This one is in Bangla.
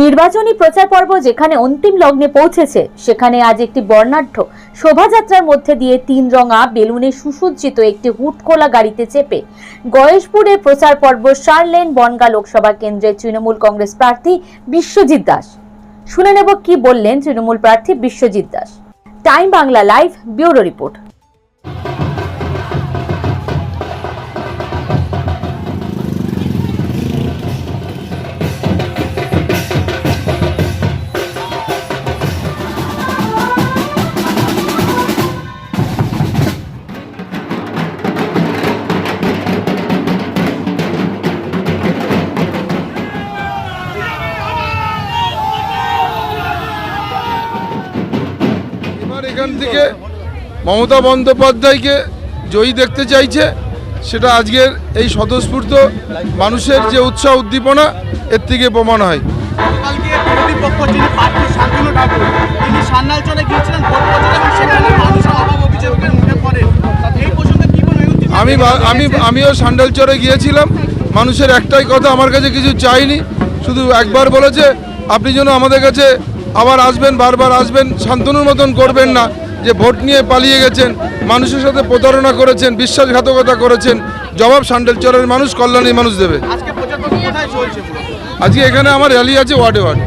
নির্বাচনী প্রচার পর্ব যেখানে অন্তিম লগ্নে পৌঁছেছে, সেখানে আজ একটি বর্ণাঢ্য শোভাযাত্রার মধ্যে দিয়ে তিন রঙা বেলুনে সুসজ্জিত একটি হুটখোলা গাড়িতে চেপে গয়েশপুরে প্রচার পর্ব সারলেন বনগা লোকসভা কেন্দ্রের তৃণমূল কংগ্রেস প্রার্থী বিশ্বজিৎ দাস। শুনে নেব কি বললেন তৃণমূল প্রার্থী Biswajit Das. Time Bangla live bureau report. এখান থেকে মমতা বন্দ্যোপাধ্যায়কে জয়ী দেখতে চাইছে। সেটা আজকের এই স্বতঃস্ফূর্ত মানুষের যে উৎসাহ উদ্দীপনা এর থেকে প্রমাণ হয়। সেখানে আমি আমি আমিও সান্ডালচরে গিয়েছিলাম। মানুষের একটাই কথা আমার কাছে কিছু চাইনি। শুধু একবার বলেছে আপনি যেন আমাদের কাছে আবার আসবেন বারবার আসবেন শান্তনুর মতন করবেন না যে ভোট নিয়ে পালিয়ে গেছেন মানুষের সাথে প্রতারণা করেছেন বিশ্বাসঘাতকতা করেছেন জবাব সান্ডেলচরের মানুষ কল্যাণী মানুষ দেবে। আজকে এখানে আমার র্যালি আছে ওয়ার্ডে ওয়ার্ডে